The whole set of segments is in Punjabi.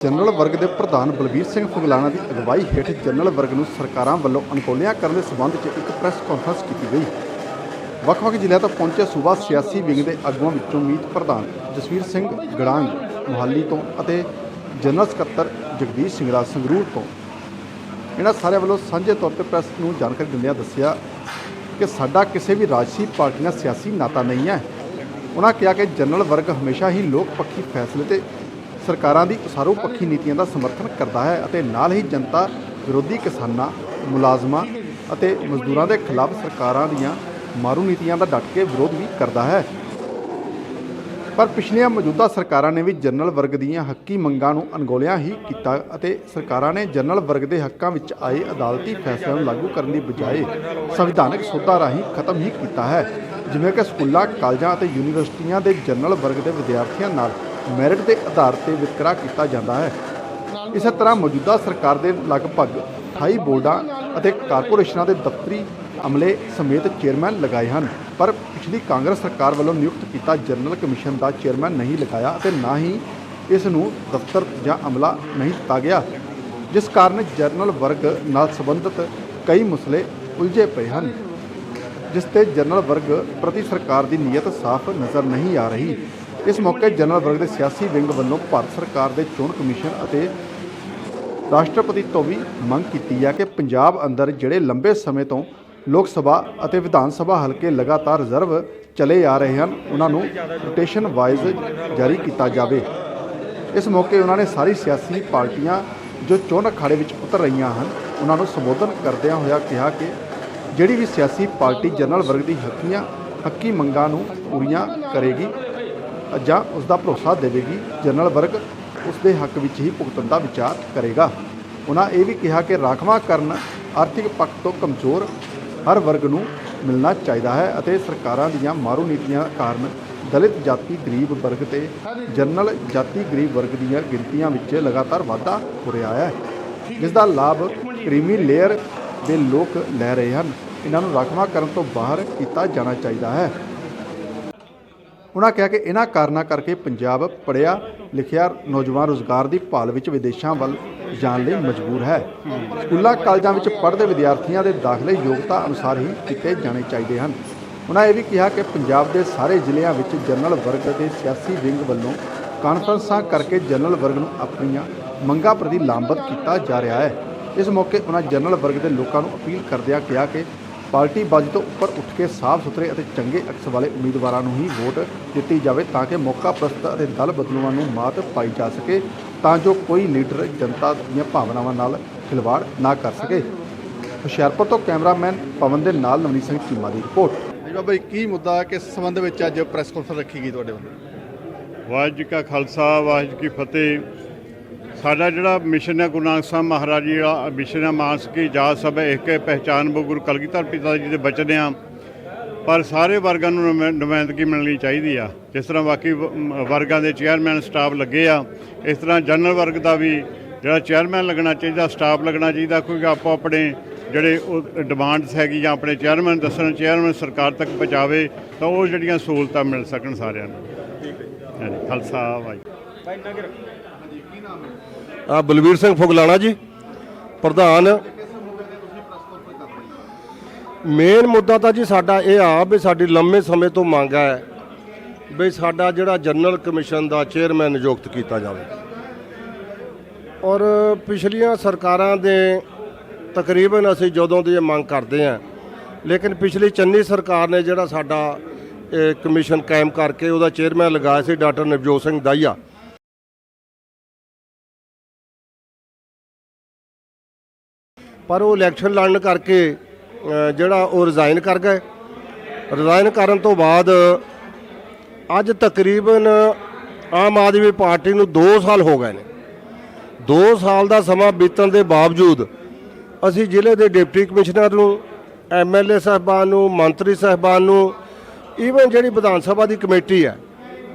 ਜਨਰਲ ਵਰਗ ਦੇ ਪ੍ਰਧਾਨ ਬਲਬੀਰ ਸਿੰਘ ਫੁਗਲਾਣਾ ਦੀ ਅਗਵਾਈ ਹੇਠ ਜਨਰਲ ਵਰਗ ਨੂੰ ਸਰਕਾਰਾਂ ਵੱਲੋਂ ਅਨਕੋਲਿਆਂ ਕਰਨ ਦੇ ਸਬੰਧ 'ਚ ਇੱਕ ਪ੍ਰੈਸ ਕਾਨਫਰੰਸ ਕੀਤੀ ਗਈ। ਵੱਖ-ਵੱਖ ਜ਼ਿਲ੍ਹਿਆਂ ਤੋਂ ਪਹੁੰਚੇ ਸੂਬਾ ਸਿਆਸੀ ਵਿੰਗ ਦੇ ਆਗੂਆਂ ਵਿੱਚੋਂ ਮੀਤ ਪ੍ਰਧਾਨ ਜਸਵੀਰ ਸਿੰਘ ਗੜਾਂਗ, ਮੁਹਾਲੀ ਤੋਂ ਅਤੇ ਜਨਰਲ ਸਕੱਤਰ ਜਗਦੀਸ਼ ਸਿੰਘਲਾ ਸੰਗਰੂਰ ਤੋਂ। ਇਹਨਾਂ ਸਾਰਿਆਂ ਵੱਲੋਂ ਸਾਂਝੇ ਤੌਰ ਤੇ ਪ੍ਰੈਸ ਨੂੰ ਜਾਣਕਾਰੀ ਦਿੰਦਿਆਂ ਦੱਸਿਆ ਕਿ ਸਾਡਾ ਕਿਸੇ ਵੀ ਰਾਜਸੀ ਪਾਰਟੀ ਨਾਲ ਸਿਆਸੀ ਨਾਤਾ ਨਹੀਂ ਹੈ। ਉਹਨਾਂ ਕਿਹਾ ਕਿ ਜਨਰਲ ਵਰਗ ਹਮੇਸ਼ਾ ਹੀ ਲੋਕ ਪੱਖੀ ਫੈਸਲੇ ਤੇ ਸਰਕਾਰਾਂ ਦੀ ਉਸਾਰੂ ਪੱਖੀ ਨੀਤੀਆਂ ਦਾ ਸਮਰਥਨ ਕਰਦਾ ਹੈ ਅਤੇ ਨਾਲ ਹੀ ਜਨਤਾ ਵਿਰੋਧੀ ਕਿਸਾਨਾਂ, ਮੁਲਾਜ਼ਮਾਂ ਅਤੇ ਮਜ਼ਦੂਰਾਂ ਦੇ ਖਿਲਾਫ ਸਰਕਾਰਾਂ ਦੀਆਂ ਮਾਰੂ ਨੀਤੀਆਂ ਦਾ ਡਟ ਕੇ ਵਿਰੋਧ ਵੀ ਕਰਦਾ ਹੈ। ਪਰ ਪਿਛਲੀਆਂ ਮੌਜੂਦਾ ਸਰਕਾਰਾਂ ਨੇ ਵੀ ਜਨਰਲ ਵਰਗ ਦੀਆਂ ਹੱਕੀ ਮੰਗਾਂ ਨੂੰ ਅਣਗੌਲਿਆਂ ਹੀ ਕੀਤਾ ਅਤੇ ਸਰਕਾਰਾਂ ਨੇ ਜਨਰਲ ਵਰਗ ਦੇ ਹੱਕਾਂ ਵਿੱਚ ਆਏ ਅਦਾਲਤੀ ਫੈਸਲਿਆਂ ਨੂੰ ਲਾਗੂ ਕਰਨ ਦੀ ਬਜਾਏ ਸੰਵਿਧਾਨਕ ਸੋਧਾਂ ਰਾਹੀਂ ਖਤਮ ਹੀ ਕੀਤਾ ਹੈ। ਜਿਵੇਂ ਕਿ ਸਕੂਲਾਂ, ਕਾਲਜਾਂ ਅਤੇ ਯੂਨੀਵਰਸਿਟੀਆਂ ਦੇ ਜਨਰਲ ਵਰਗ ਦੇ ਵਿਦਿਆਰਥੀਆਂ ਨਾਲ ਮੈਰਿਟ ਦੇ ਆਧਾਰ ਤੇ ਵਿਤਕਰਾ ਕੀਤਾ ਜਾਂਦਾ ਹੈ। ਇਸੇ ਤਰ੍ਹਾਂ ਮੌਜੂਦਾ ਸਰਕਾਰ ਦੇ ਲਗਭਗ 28 ਬੋਰਡਾਂ ਅਤੇ ਕਾਰਪੋਰੇਸ਼ਨਾਂ ਦੇ ਦਫ਼ਤਰੀ ਅਮਲੇ ਸਮੇਤ ਚੇਅਰਮੈਨ ਲਗਾਏ ਹਨ, ਪਰ ਪਿਛਲੀ ਕਾਂਗਰਸ ਸਰਕਾਰ ਵੱਲੋਂ ਨਿਯੁਕਤ ਕੀਤਾ ਜਨਰਲ ਕਮਿਸ਼ਨ ਦਾ ਚੇਅਰਮੈਨ ਨਹੀਂ ਲਗਾਇਆ ਅਤੇ ਨਾ ਹੀ ਇਸ ਨੂੰ ਦਫ਼ਤਰ ਜਾਂ ਅਮਲਾ ਨਹੀਂ ਦਿੱਤਾ ਗਿਆ। ਜਿਸ ਕਾਰਨ ਜਨਰਲ ਵਰਗ ਨਾਲ ਸੰਬੰਧਿਤ ਕਈ ਮਸਲੇ ਉਲਝੇ ਪਏ ਹਨ, ਜਿਸ ਤੇ ਜਨਰਲ ਵਰਗ ਪ੍ਰਤੀ ਸਰਕਾਰ ਦੀ ਨੀਅਤ ਸਾਫ਼ ਨਜ਼ਰ ਨਹੀਂ ਆ ਰਹੀ। ਇਸ ਮੌਕੇ ਜਨਰਲ ਵਰਗ ਦੇ ਸਿਆਸੀ ਵਿੰਗ ਵੱਲੋਂ ਭਾਰਤ ਸਰਕਾਰ ਦੇ ਚੋਣ ਕਮਿਸ਼ਨ ਅਤੇ ਰਾਸ਼ਟਰਪਤੀ ਤੋਂ ਵੀ ਮੰਗ ਕੀਤੀ ਹੈ ਕਿ ਪੰਜਾਬ ਅੰਦਰ ਜਿਹੜੇ ਲੰਬੇ ਸਮੇਂ ਤੋਂ ਲੋਕ ਸਭਾ ਅਤੇ ਵਿਧਾਨ ਸਭਾ ਹਲਕੇ ਲਗਾਤਾਰ ਰਿਜ਼ਰਵ ਚਲੇ ਆ ਰਹੇ ਹਨ, ਉਹਨਾਂ ਨੂੰ ਰੋਟੇਸ਼ਨ ਵਾਈਜ਼ ਜਾਰੀ ਕੀਤਾ ਜਾਵੇ। ਇਸ ਮੌਕੇ ਉਹਨਾਂ ਨੇ ਸਾਰੀ ਸਿਆਸੀ ਪਾਰਟੀਆਂ ਜੋ ਚੋਣ ਅਖਾੜੇ ਵਿੱਚ ਉਤਰ ਰਹੀਆਂ ਹਨ, ਉਹਨਾਂ ਨੂੰ ਸੰਬੋਧਨ ਕਰਦਿਆਂ ਹੋਇਆ ਕਿਹਾ ਕਿ ਜਿਹੜੀ ਵੀ ਸਿਆਸੀ ਪਾਰਟੀ ਜਨਰਲ ਵਰਗ ਦੀ ਹੱਕੀਆਂ ਹੱਕੀ ਮੰਗਾਂ ਨੂੰ ਪੂਰੀਆਂ ਕਰੇਗੀ ਜਾਂ ਉਸ ਦਾ ਭਰੋਸਾ ਦੇਵੇਗੀ ਜਨਰਲ ਵਰਗ ਉਸ ਦੇ ਹੱਕ ਵਿੱਚ ਹੀ ਭੁਗਤਣ ਦਾ ਵਿਚਾਰ ਕਰੇਗਾ। ਉਹਨਾਂ ਇਹ ਵੀ ਕਿਹਾ ਕਿ ਰਾਖਵਾਂਕਰਨ ਆਰਥਿਕ ਪੱਖ ਤੋਂ ਕਮਜ਼ੋਰ ਹਰ ਵਰਗ ਨੂੰ ਮਿਲਣਾ ਚਾਹੀਦਾ ਹੈ ਅਤੇ ਸਰਕਾਰਾਂ ਦੀਆਂ ਮਾਰੂ ਨੀਤੀਆਂ ਕਾਰਨ ਦਲਿਤ ਜਾਤੀ ਗਰੀਬ ਵਰਗ ਤੇ ਜਨਰਲ ਜਾਤੀ ਗਰੀਬ ਵਰਗ ਦੀਆਂ ਗਿਣਤੀਆਂ ਵਿੱਚ ਲਗਾਤਾਰ ਵਾਧਾ ਹੋ ਰਿਹਾ ਹੈ। ਜਿਸ ਦਾ ਲਾਭ ਕ੍ਰੀਮੀ ਲੇਅਰ ਦੇ ਲੋਕ ਲੈ ਰਹੇ ਹਨ। ਇਹਨਾਂ ਨੂੰ ਰਾਖਵਾਂਕਰਨ ਤੋਂ ਬਾਹਰ ਕੀਤਾ ਜਾਣਾ ਚਾਹੀਦਾ ਹੈ। ਉਹਨਾਂ ਕਿਹਾ ਕਿ ਇਹਨਾਂ ਕਾਰਨਾਂ ਕਰਕੇ ਪੰਜਾਬ ਪੜਿਆ ਲਿਖਿਆ, ਨੌਜਵਾਨ ਰੋਜ਼ਗਾਰ ਦੀ ਭਾਲ ਵਿੱਚ ਵਿਦੇਸ਼ਾਂ ਵੱਲ ਜਾਣ ਲਈ ਮਜਬੂਰ ਹੈ। ਸਕੂਲਾਂ, ਕਾਲਜਾਂ ਵਿੱਚ ਪੜ੍ਹਦੇ ਵਿਦਿਆਰਥੀਆਂ ਦੇ ਦਾਖਲੇ ਯੋਗਤਾ ਅਨੁਸਾਰ ਹੀ ਕੀਤੇ ਜਾਣੇ ਚਾਹੀਦੇ ਹਨ। ਉਹਨਾਂ ਇਹ ਵੀ ਕਿਹਾ ਕਿ ਪੰਜਾਬ ਦੇ ਸਾਰੇ ਜ਼ਿਲ੍ਹਿਆਂ ਵਿੱਚ ਜਨਰਲ ਵਰਗ ਅਤੇ ਸਿਆਸੀ ਵਿੰਗ ਵੱਲੋਂ ਕਾਨਫਰੰਸਾਂ ਕਰਕੇ ਜਨਰਲ ਵਰਗ ਨੂੰ ਆਪਣੀਆਂ ਮੰਗਾਂ ਪ੍ਰਤੀ ਲਾਮਬੱਧ ਕੀਤਾ ਜਾ ਰਿਹਾ ਹੈ। ਇਸ ਮੌਕੇ ਉਹਨਾਂ ਜਨਰਲ ਵਰਗ ਦੇ ਲੋਕਾਂ ਨੂੰ ਅਪੀਲ ਕਰਦਿਆਂ ਕਿਹਾ ਕਿ ਪਾਰਟੀ ਬਾਜੀ ਤੋਂ ਉੱਪਰ ਉੱਠ ਕੇ ਸਾਫ਼ ਸੁਥਰੇ ਅਤੇ ਚੰਗੇ ਅਕਸ ਵਾਲੇ ਉਮੀਦਵਾਰਾਂ ਨੂੰ ਹੀ ਵੋਟ ਦਿੱਤੀ ਜਾਵੇ ਤਾਂ ਕਿ ਮੌਕਾ ਪ੍ਰਸਤ ਅਤੇ ਦਲ ਬਦਲੂਆਂ ਨੂੰ ਮਾਤ ਪਾਈ ਜਾ ਸਕੇ ਤਾਂ ਜੋ ਕੋਈ ਲੀਡਰ ਜਨਤਾ ਦੀਆਂ ਭਾਵਨਾਵਾਂ ਨਾਲ ਖਿਲਵਾੜ ਨਾ ਕਰ ਸਕੇ। ਹੁਸ਼ਿਆਰਪੁਰ ਤੋਂ ਕੈਮਰਾਮੈਨ ਪਵਨ ਦੇ ਨਾਲ ਨਵਨੀਤ ਸਿੰਘ ਚੀਮਾ ਦੀ ਰਿਪੋਰਟ। ਜੀ ਬਾਬਾ ਜੀ ਕੀ ਮੁੱਦਾ ਹੈ? ਕਿਸ ਸੰਬੰਧ ਵਿੱਚ ਅੱਜ ਪ੍ਰੈਸ ਕਾਨਫਰੰਸ ਰੱਖੀ ਗਈ ਤੁਹਾਡੇ ਵੱਲੋਂ? ਵਾਹਿਗੁਰੂ ਜੀ ਕਾ ਖਾਲਸਾ ਵਾਹਿਗੁਰੂ ਜੀ ਕੀ ਫਤਿਹ। ਸਾਡਾ ਜਿਹੜਾ ਮਿਸ਼ਨ ਹੈ ਗੁਰੂ ਨਾਨਕ ਸਾਹਿਬ ਮਹਾਰਾਜ ਜੀ ਦਾ, ਮਿਸ਼ਨ ਹੈ ਮਾਨਸ ਕੀ ਜਾਤ ਸਭ ਇੱਕ ਹੈ ਪਹਿਚਾਨ ਬੋ ਗੁਰੂ ਕਲਗੀਧਰ ਪਿਤਾ ਜੀ ਦੇ ਬਚਨ ਆ। ਪਰ ਸਾਰੇ ਵਰਗਾਂ ਨੂੰ ਨੁਮਾ- ਨੁਮਾਇੰਦਗੀ ਮਿਲਣੀ ਚਾਹੀਦੀ ਆ। ਜਿਸ ਤਰ੍ਹਾਂ ਬਾਕੀ ਵਰਗਾਂ ਦੇ ਚੇਅਰਮੈਨ ਸਟਾਫ ਲੱਗੇ ਆ, ਇਸ ਤਰ੍ਹਾਂ ਜਨਰਲ ਵਰਗ ਦਾ ਵੀ ਜਿਹੜਾ ਚੇਅਰਮੈਨ ਲੱਗਣਾ ਚਾਹੀਦਾ, ਸਟਾਫ ਲੱਗਣਾ ਚਾਹੀਦਾ, ਕਿਉਂਕਿ ਆਪੋ ਆਪਣੇ ਜਿਹੜੇ ਉਹ ਡਿਮਾਂਡਸ ਹੈਗੀ ਜਾਂ ਆਪਣੇ ਚੇਅਰਮੈਨ ਦੱਸਣ, ਚੇਅਰਮੈਨ ਸਰਕਾਰ ਤੱਕ ਪਹੁੰਚਾਵੇ, ਤਾਂ ਉਹ ਜਿਹੜੀਆਂ ਸਹੂਲਤਾਂ ਮਿਲ ਸਕਣ ਸਾਰਿਆਂ ਨੂੰ। ਹਾਂਜੀ, ਖਾਲਸਾ ਵਾਹਿਗੁਰੂ। ਆ ਬਲਵੀਰ ਸਿੰਘ ਫੁਗਲਾਣਾ ਜੀ, ਪ੍ਰਧਾਨ। ਮੇਨ ਮੁੱਦਾ ਤਾਂ ਜੀ ਸਾਡਾ ਇਹ ਆ ਵੀ ਸਾਡੀ ਲੰਮੇ ਸਮੇਂ ਤੋਂ ਮੰਗ ਹੈ ਵੀ ਸਾਡਾ ਜਿਹੜਾ ਜਨਰਲ ਕਮਿਸ਼ਨ ਦਾ ਚੇਅਰਮੈਨ ਨਿਯੁਕਤ ਕੀਤਾ ਜਾਵੇ। ਔਰ ਪਿਛਲੀਆਂ ਸਰਕਾਰਾਂ ਦੇ ਤਕਰੀਬਨ ਅਸੀਂ ਜਦੋਂ ਦੀ ਇਹ ਮੰਗ ਕਰਦੇ ਆ ਲੇਕਿਨ ਪਿਛਲੀ ਚੰਨੀ ਸਰਕਾਰ ਨੇ ਜਿਹੜਾ ਸਾਡਾ ਇਹ ਕਮਿਸ਼ਨ ਕਾਇਮ ਕਰਕੇ ਉਹਦਾ ਚੇਅਰਮੈਨ ਲਗਾਇਆ ਸੀ, ਡਾਕਟਰ ਨਵਜੋਤ ਸਿੰਘ ਦਾਈਆ। ਪਰ ਉਹ ਇਲੈਕਸ਼ਨ ਲੜਨ ਕਰਕੇ ਜਿਹੜਾ ਉਹ ਰਿਜ਼ਾਈਨ ਕਰ ਗਏ। ਰਿਜ਼ਾਈਨ ਕਰਨ ਤੋਂ ਬਾਅਦ ਅੱਜ ਤਕਰੀਬਨ ਆਮ ਆਦਮੀ ਪਾਰਟੀ ਨੂੰ 2 ਸਾਲ ਹੋ ਗਏ ਨੇ। 2 ਸਾਲ ਦਾ ਸਮਾਂ ਬੀਤਣ ਦੇ ਬਾਵਜੂਦ ਅਸੀਂ ਜ਼ਿਲ੍ਹੇ ਦੇ ਡਿਪਟੀ ਕਮਿਸ਼ਨਰ ਨੂੰ ਐਮਐਲਏ ਸਾਹਿਬਾਨ ਨੂੰ, ਮੰਤਰੀ ਸਾਹਿਬਾਨ ਨੂੰ ਈਵਨ ਜਿਹੜੀ ਵਿਧਾਨ ਸਭਾ ਦੀ ਕਮੇਟੀ ਹੈ,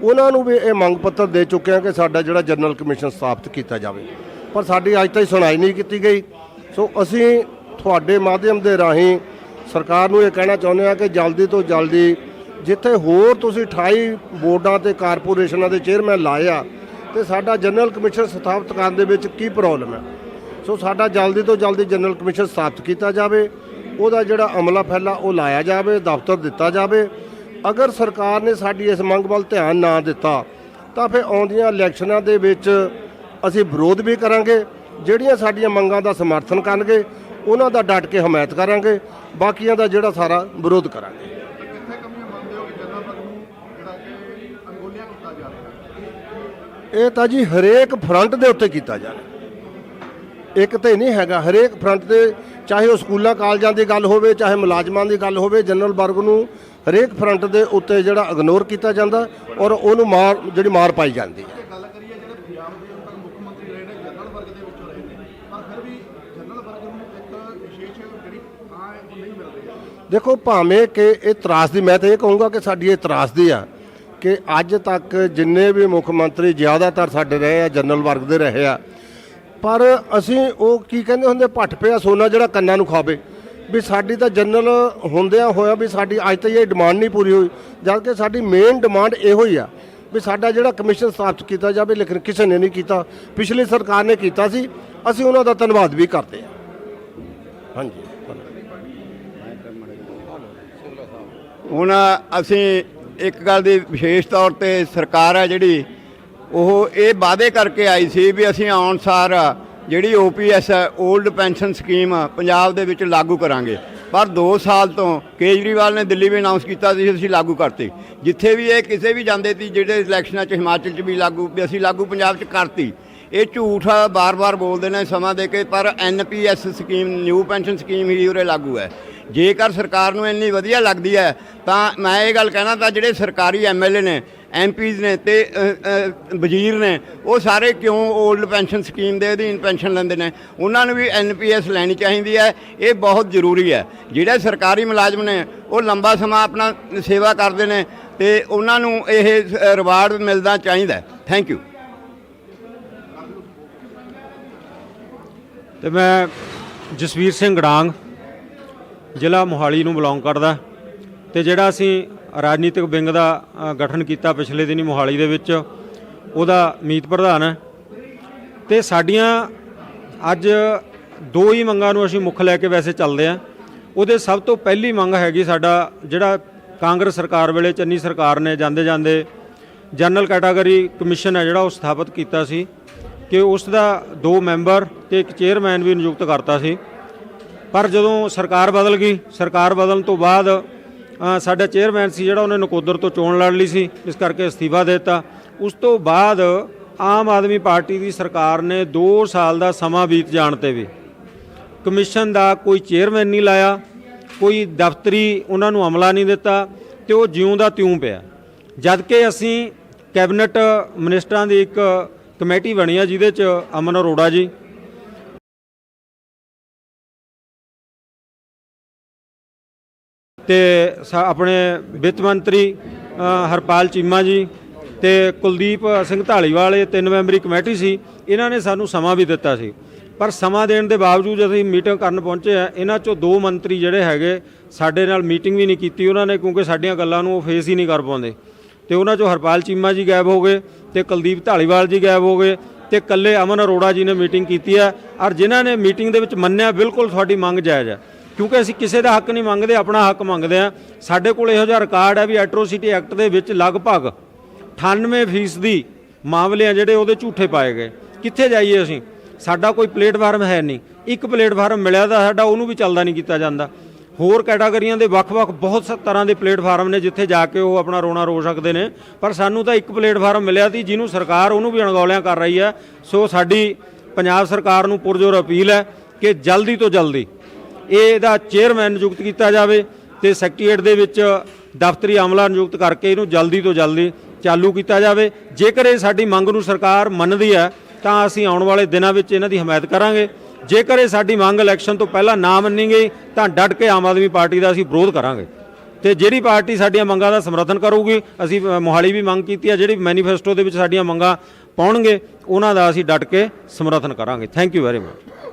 ਉਹਨਾਂ ਨੂੰ ਵੀ ਇਹ ਮੰਗ ਪੱਤਰ ਦੇ ਚੁੱਕੇ ਹਾਂ ਕਿ ਸਾਡਾ ਜਿਹੜਾ ਜਨਰਲ ਕਮਿਸ਼ਨ ਸਥਾਪਿਤ ਕੀਤਾ ਜਾਵੇ। ਪਰ ਸਾਡੀ ਅੱਜ ਤਾਈਂ ਸੁਣਾਈ ਨਹੀਂ ਕੀਤੀ ਗਈ। ਸੋ ਅਸੀਂ ਤੁਹਾਡੇ ਮਾਧਿਅਮ ਦੇ ਰਾਹੀਂ ਸਰਕਾਰ ਨੂੰ ਇਹ ਕਹਿਣਾ ਚਾਹੁੰਦੇ ਹਾਂ ਕਿ ਜਲਦੀ ਤੋਂ ਜਲਦੀ ਜਿੱਥੇ ਹੋਰ ਤੁਸੀਂ 28 ਬੋਰਡਾਂ ਤੇ ਕਾਰਪੋਰੇਸ਼ਨਾਂ ਦੇ ਚੇਅਰਮੈਨ ਲਾਏ ਆ, ਤੇ ਸਾਡਾ ਜਨਰਲ ਕਮਿਸ਼ਨ ਸਥਾਪਿਤ ਕਰਨ ਦੇ ਵਿੱਚ ਕੀ ਪ੍ਰੋਬਲਮ ਹੈ? ਸੋ ਸਾਡਾ ਜਲਦੀ ਤੋਂ ਜਲਦੀ ਜਨਰਲ ਕਮਿਸ਼ਨ ਸਥਾਪਿਤ ਕੀਤਾ ਜਾਵੇ, ਉਹਦਾ ਜਿਹੜਾ ਅਮਲਾ ਫੈਲਾ ਉਹ ਲਾਇਆ ਜਾਵੇ, ਦਫ਼ਤਰ ਦਿੱਤਾ ਜਾਵੇ। ਅਗਰ ਸਰਕਾਰ ਨੇ ਸਾਡੀ ਇਸ ਮੰਗ ਵੱਲ ਧਿਆਨ ਨਾ ਦਿੱਤਾ, ਤਾਂ ਫਿਰ ਆਉਂਦੀਆਂ ਇਲੈਕਸ਼ਨਾਂ ਦੇ ਵਿੱਚ ਅਸੀਂ ਵਿਰੋਧ ਵੀ ਕਰਾਂਗੇ ਜਿਹੜੀਆਂ ਸਾਡੀਆਂ ਮੰਗਾਂ ਦਾ ਸਮਰਥਨ ਕਰਨਗੇ ਉਹਨਾਂ ਦਾ ਡਟ ਕੇ ਹਮਾਇਤ ਕਰਾਂਗੇ ਬਾਕੀਆਂ ਦਾ ਜਿਹੜਾ ਸਾਰਾ ਵਿਰੋਧ ਕਰਾਂਗੇ। ਇਹ ਤਾਂ ਜੀ ਹਰੇਕ ਫਰੰਟ ਦੇ ਉੱਤੇ ਕੀਤਾ ਜਾ ਰਿਹਾ। ਇੱਕ ਤੇ ਨਹੀਂ ਹੈਗਾ ਹਰੇਕ ਫਰੰਟ ਤੇ ਚਾਹੇ ਉਹ ਸਕੂਲਾਂ ਕਾਲਜਾਂ ਦੀ ਗੱਲ ਹੋਵੇ ਚਾਹੇ ਮੁਲਾਜ਼ਮਾਂ ਦੀ ਗੱਲ ਹੋਵੇ ਜਨਰਲ ਵਰਗ ਨੂੰ ਹਰੇਕ ਫਰੰਟ ਦੇ ਉੱਤੇ ਜਿਹੜਾ ਇਗਨੋਰ ਕੀਤਾ ਜਾਂਦਾ ਔਰ ਉਹਨੂੰ ਮਾਰ ਜਿਹੜੀ ਮਾਰ ਪਾਈ ਜਾਂਦੀ ਹੈ ਜੇ ਗੱਲ ਕਰੀਏ ਜਿਹੜੇ ਪੰਜਾਬ ਦੇ ਹੁਣ ਤੱਕ ਮੁੱਖ ਮੰਤਰੀ ਰਹੇ ਨੇ ਜਨਰਲ ਵਰਗ ਦੇ ਵਿੱਚੋਂ ਰਹੇ ਨੇ ਪਰ ਫਿਰ ਵੀ ਜਨਰਲ ਵਰਗ ਨੂੰ ਇੱਕ ਵਿਸ਼ੇਸ਼ ਜਿਹੜੀ ਥਾਂ ਹੈ, ਉਹ ਨਹੀਂ ਮਿਲ ਰਹੀ ਦੇਖੋ, ਭਾਵੇਂ ਕਿ ਇਹ ਤਰਾਸਦੀ ਮੈਂ ਤਾਂ ਇਹ ਕਹੂੰਗਾ ਕਿ ਸਾਡੀ ਇਹ ਤਰਾਸਦੀ ਆ ਕਿ ਅੱਜ ਤੱਕ ਜਿੰਨੇ ਵੀ ਮੁੱਖ ਮੰਤਰੀ ਜ਼ਿਆਦਾਤਰ ਸਾਡੇ ਰਹੇ ਆ, ਜਨਰਲ ਵਰਗ ਦੇ ਰਹੇ ਆ, ਪਰ ਅਸੀਂ ਉਹ ਕੀ ਕਹਿੰਦੇ ਹੁੰਦੇ ਭੱਟ ਪਿਆ ਸੋਨਾ ਜਿਹੜਾ ਕੰਨਾਂ ਨੂੰ ਖਾਵੇ। ਵੀ ਸਾਡੀ ਤਾਂ ਜਨਰਲ ਹੁੰਦਿਆਂ ਹੋਇਆ ਵੀ ਸਾਡੀ ਅੱਜ ਤੱਕ ਇਹ ਡਿਮਾਂਡ ਨਹੀਂ ਪੂਰੀ ਹੋਈ ਜਦ ਕਿ ਸਾਡੀ ਮੇਨ ਡਿਮਾਂਡ ਇਹੋ ਹੀ ਆ ਵੀ ਸਾਡਾ ਜਿਹੜਾ ਕਮਿਸ਼ਨ ਸਥਾਪਿਤ ਕੀਤਾ ਜਾਵੇ, ਲੇਕਿਨ ਕਿਸੇ ਨੇ ਨਹੀਂ ਕੀਤਾ। ਪਿਛਲੀ ਸਰਕਾਰ ਨੇ ਕੀਤਾ ਸੀ, ਅਸੀਂ ਉਹਨਾਂ ਦਾ ਧੰਨਵਾਦ ਵੀ ਕਰਦੇ ਹਾਂ। ਹਾਂਜੀ। ਹੁਣ ਅਸੀਂ ਇੱਕ ਗੱਲ ਦੀ ਵਿਸ਼ੇਸ਼ ਤੌਰ ਤੇ ਸਰਕਾਰ ਹੈ ਜਿਹੜੀ, ਉਹ ਇਹ ਵਾਅਦੇ ਕਰਕੇ ਆਈ ਸੀ ਵੀ ਅਸੀਂ ਆਉਣ ਸਾਰ ਜਿਹੜੀ ਓਪੀਐਸ ਹੈ 올ਡ ਪੈਨਸ਼ਨ ਸਕੀਮ ਪੰਜਾਬ ਦੇ ਵਿੱਚ ਲਾਗੂ ਕਰਾਂਗੇ। ਪਰ 2 ਸਾਲ ਤੋਂ ਕੇਜਰੀਵਾਲ ਨੇ ਦਿੱਲੀ ਵੀ ਅਨਾਉਂਸ ਕੀਤਾ ਸੀ, ਅਸੀਂ ਲਾਗੂ ਕਰਤੀ। ਜਿੱਥੇ ਵੀ ਇਹ ਕਿਸੇ ਵੀ ਜਾਂਦੇ ਸੀ, ਜਿਹੜੇ ਇਲੈਕਸ਼ਨਾਂ 'ਚ ਹਿਮਾਚਲ 'ਚ ਵੀ ਲਾਗੂ, ਵੀ ਅਸੀਂ ਲਾਗੂ ਪੰਜਾਬ 'ਚ ਕਰਤੀ। ਇਹ ਝੂਠ ਬਾਰ-ਬਾਰ ਬੋਲਦੇ ਨੇ ਸਮਾਂ ਦੇ ਕੇ, ਪਰ NPS scheme new pension scheme ਹੀ ਉਰੇ ਲਾਗੂ ਹੈ। ਜੇਕਰ ਸਰਕਾਰ ਨੂੰ ਇੰਨੀ ਵਧੀਆ ਲੱਗਦੀ ਹੈ, ਤਾਂ ਮੈਂ ਇਹ ਗੱਲ ਕਹਿਣਾ ਤਾਂ ਜਿਹੜੇ ਸਰਕਾਰੀ ਐਮਐਲਏ ਨੇ ਐਮਪੀਜ਼ ਨੇ ਤੇ ਵਜ਼ੀਰ ਨੇ, ਉਹ ਸਾਰੇ ਕਿਉਂ 올ਡ ਪੈਨਸ਼ਨ ਸਕੀਮ ਦੇ ਅਧੀਨ ਪੈਨਸ਼ਨ ਲੈਂਦੇ ਨੇ? ਉਹਨਾਂ ਨੂੰ ਵੀ ਐਨਪੀਐਸ ਲੈਣੀ ਚਾਹੀਦੀ ਹੈ, ਇਹ ਬਹੁਤ ਜ਼ਰੂਰੀ ਹੈ। ਜਿਹੜੇ ਸਰਕਾਰੀ ਮੁਲਾਜ਼ਮ ਨੇ, ਉਹ ਲੰਬਾ ਸਮਾਂ ਆਪਣਾ ਸੇਵਾ ਕਰਦੇ ਨੇ ਤੇ ਉਹਨਾਂ ਨੂੰ ਇਹ ਰਿਵਾਰਡ ਮਿਲਦਾ ਚਾਹੀਦਾ ਥੈਂਕ ਯੂ ਤੇ ਮੈਂ ਜਸਵੀਰ ਸਿੰਘ ਗੜਾਂਗ ਜ਼ਿਲ੍ਹਾ ਮੋਹਾਲੀ ਨੂੰ ਬਿਲੋਂਗ ਕਰਦਾ। ਤੇ ਜਿਹੜਾ ਅਸੀਂ ਰਾਜਨੀਤਿਕ ਵਿੰਗ ਦਾ ਗਠਨ ਕੀਤਾ ਪਿਛਲੇ ਦਿਨੀ ਮੋਹਾਲੀ ਦੇ ਵਿੱਚ। ਉਹਦਾ ਮੀਤ ਪ੍ਰਧਾਨ ਹੈ। ਤੇ ਸਾਡੀਆਂ ਅੱਜ ਦੋ ਹੀ ਮੰਗਾਂ ਨੂੰ ਅਸੀਂ ਮੁੱਖ ਲੈ ਕੇ ਵੈਸੇ ਚੱਲਦੇ ਆ ਉਹਦੇ ਸਭ ਤੋਂ ਪਹਿਲੀ ਮੰਗ ਹੈਗੀ ਸਾਡਾ, ਜਿਹੜਾ ਕਾਂਗਰਸ ਸਰਕਾਰ ਵੇਲੇ, ਚੰਨੀ ਸਰਕਾਰ ਨੇ ਜਾਂਦੇ ਜਾਂਦੇ ਜਨਰਲ ਕੈਟਾਗਰੀ ਕਮਿਸ਼ਨ ਹੈ ਜਿਹੜਾ ਉਹ ਸਥਾਪਿਤ ਕੀਤਾ ਸੀ ਕਿ ਉਸ ਦਾ ਦੋ ਮੈਂਬਰ ਤੇ ਇੱਕ ਚੇਅਰਮੈਨ ਵੀ ਨਿਯੁਕਤ ਕਰਤਾ ਸੀ। ਪਰ ਜਦੋਂ ਸਰਕਾਰ ਬਦਲ ਗਈ, ਸਰਕਾਰ ਬਦਲਣ ਤੋਂ ਬਾਅਦ ਸਾਡਾ ਚੇਅਰਮੈਨ ਸੀ ਜਿਹੜਾ ਉਹਨੇ ਨਕੋਦਰ ਤੋਂ ਚੋਣ ਲੜ ਲਈ ਸੀ, ਇਸ ਕਰਕੇ ਅਸਤੀਫਾ ਦੇ ਦਿੱਤਾ। ਉਸ ਤੋਂ ਬਾਅਦ ਆਮ ਆਦਮੀ ਪਾਰਟੀ ਦੀ ਸਰਕਾਰ ਨੇ 2 ਸਾਲ ਦਾ ਸਮਾਂ ਬੀਤ ਜਾਣ ਤੇ ਵੀ ਕਮਿਸ਼ਨ ਦਾ ਕੋਈ ਚੇਅਰਮੈਨ ਨਹੀਂ ਲਾਇਆ, ਕੋਈ ਦਫ਼ਤਰੀ ਉਹਨਾਂ ਨੂੰ ਅਮਲਾ ਨਹੀਂ ਦਿੱਤਾ ਤੇ ਉਹ ਜਿਉਂ ਦਾ ਤਿਉਂ ਪਿਆ। ਜਦ ਕਿ ਅਸੀਂ ਕੈਬਨਿਟ ਮਿਨਿਸਟਰਾਂ ਦੀ ਇੱਕ ਕਮੇਟੀ ਬਣੀ ਆ ਜਿਹਦੇ ਚ ਅਮਨ ਅਰੋੜਾ ਜੀ ਤੇ ਸਾ- ਆਪਣੇ ਵਿੱਤ ਮੰਤਰੀ ਹਰਪਾਲ ਚੀਮਾ ਜੀ ਤੇ ਕੁਲਦੀਪ ਸਿੰਘ ਢਾਲੀਵਾਲ, ਇਹ ਤਿੰਨ ਮੈਂਬਰੀ ਕਮੇਟੀ ਸੀ, ਇਹਨਾਂ ਨੇ ਸਾਨੂੰ ਸਮਾਂ ਵੀ ਦਿੱਤਾ ਸੀ। ਪਰ ਸਮਾਂ ਦੇਣ ਦੇ ਬਾਵਜੂਦ ਅਸੀਂ ਮੀਟਿੰਗ ਕਰਨ ਪਹੁੰਚੇ ਆ ਇਹਨਾਂ ਚੋਂ ਦੋ ਮੰਤਰੀ ਜਿਹੜੇ ਹੈਗੇ, ਸਾਡੇ ਨਾਲ ਮੀਟਿੰਗ ਵੀ ਨਹੀਂ ਕੀਤੀ ਉਹਨਾਂ ਨੇ, ਕਿਉਂਕਿ ਸਾਡੀਆਂ ਗੱਲਾਂ ਨੂੰ ਉਹ ਫੇਸ ਹੀ ਨਹੀਂ ਕਰ ਪਾਉਂਦੇ। ਤੇ ਉਹਨਾਂ ਚੋਂ ਹਰਪਾਲ ਚੀਮਾ ਜੀ ਗਾਇਬ ਹੋ ਗਏ, ਤੇ ਕੁਲਦੀਪ ਢਾਲੀਵਾਲ ਜੀ ਗਾਇਬ ਹੋ ਗਏ, ਤੇ ਕੱਲੇ ਅਮਨ ਅਰੋੜਾ ਜੀ ਨੇ ਮੀਟਿੰਗ ਕੀਤੀ ਹੈ। ਔਰ ਜਿਨ੍ਹਾਂ ਨੇ ਮੀਟਿੰਗ ਦੇ ਵਿੱਚ ਮੰਨਿਆ, ਬਿਲਕੁਲ ਤੁਹਾਡੀ ਮੰਗ ਜਾਇਜ਼ ਹੈ। ਕਿਉਂਕਿ ਅਸੀਂ ਕਿਸੇ ਦਾ ਹੱਕ ਨਹੀਂ ਮੰਗਦੇ, ਆਪਣਾ ਹੱਕ ਮੰਗਦੇ ਆ ਸਾਡੇ ਕੋਲ ਇਹੋ ਜਿਹਾ ਰਿਕਾਰਡ ਹੈ ਵੀ ਐਟਰੋਸਿਟੀ ਐਕਟ ਦੇ ਵਿੱਚ ਲਗਭਗ 98% ਦੀ ਮਾਮਲੇ ਆ ਜਿਹੜੇ ਉਹਦੇ ਝੂਠੇ ਪਾਏ ਗਏ। ਕਿੱਥੇ ਜਾਈਏ ਅਸੀਂ? ਸਾਡਾ ਕੋਈ ਪਲੇਟਫਾਰਮ ਹੈ ਨਹੀਂ। ਇੱਕ ਪਲੇਟਫਾਰਮ ਮਿਲਿਆ ਤਾਂ ਸਾਡਾ ਉਹਨੂੰ ਵੀ ਚੱਲਦਾ ਨਹੀਂ ਕੀਤਾ ਜਾਂਦਾ। ਹੋਰ ਕੈਟਾਗਰੀਆਂ ਦੇ ਵੱਖ-ਵੱਖ ਬਹੁਤ ਸ ਤਰ੍ਹਾਂ ਦੇ ਪਲੇਟਫਾਰਮ ਨੇ ਜਿੱਥੇ ਜਾ ਕੇ ਉਹ ਆਪਣਾ ਰੋਣਾ ਰੋ ਸਕਦੇ ਨੇ। ਪਰ ਸਾਨੂੰ ਤਾਂ ਇੱਕ ਪਲੇਟਫਾਰਮ ਮਿਲਿਆ ਸੀ ਜਿਹਨੂੰ ਸਰਕਾਰ ਉਹਨੂੰ ਵੀ ਅਣਗੌਲਿਆਂ ਕਰ ਰਹੀ ਹੈ। ਸੋ ਸਾਡੀ ਪੰਜਾਬ ਸਰਕਾਰ ਨੂੰ ਪੁਰਜੋਰ ਅਪੀਲ ਹੈ ਕਿ ਜਲਦੀ ਤੋਂ ਜਲਦੀ ਇਹ ਇਹਦਾ ਚੇਅਰਮੈਨ ਨਿਯੁਕਤ ਕੀਤਾ ਜਾਵੇ ਤੇ ਸੈਕਟਰੀਏਟ ਦੇ ਵਿੱਚ ਦਫ਼ਤਰੀ ਅਮਲਾ ਨਿਯੁਕਤ ਕਰਕੇ ਇਹਨੂੰ ਜਲਦੀ ਤੋਂ ਜਲਦੀ ਚਾਲੂ ਕੀਤਾ ਜਾਵੇ। ਜੇਕਰ ਇਹ ਸਾਡੀ ਮੰਗ ਨੂੰ ਸਰਕਾਰ ਮੰਨਦੀ ਹੈ, ਤਾਂ ਅਸੀਂ ਆਉਣ ਵਾਲੇ ਦਿਨਾਂ ਵਿੱਚ ਇਹਨਾਂ ਦੀ ਹਮਾਇਤ ਕਰਾਂਗੇ। ਜੇਕਰ ਇਹ ਸਾਡੀ ਮੰਗ ਇਲੈਕਸ਼ਨ ਤੋਂ ਪਹਿਲਾਂ ਨਾ ਮੰਨੀ ਗਈ, ਤਾਂ ਡਟ ਕੇ ਆਮ ਆਦਮੀ ਪਾਰਟੀ ਦਾ ਅਸੀਂ ਵਿਰੋਧ ਕਰਾਂਗੇ। ਤੇ ਜਿਹੜੀ ਪਾਰਟੀ ਸਾਡੀਆਂ ਮੰਗਾਂ ਦਾ ਸਮਰਥਨ ਕਰੂਗੀ, ਅਸੀਂ ਮੋਹਾਲੀ ਵੀ ਮੰਗ ਕੀਤੀ ਹੈ, ਜਿਹੜੀ ਮੈਨੀਫੈਸਟੋ ਦੇ ਵਿੱਚ ਸਾਡੀਆਂ ਮੰਗਾਂ ਪਾਉਣਗੇ, ਉਹਨਾਂ ਦਾ ਅਸੀਂ ਡਟ ਕੇ ਸਮਰਥਨ ਕਰਾਂਗੇ। Thank you very much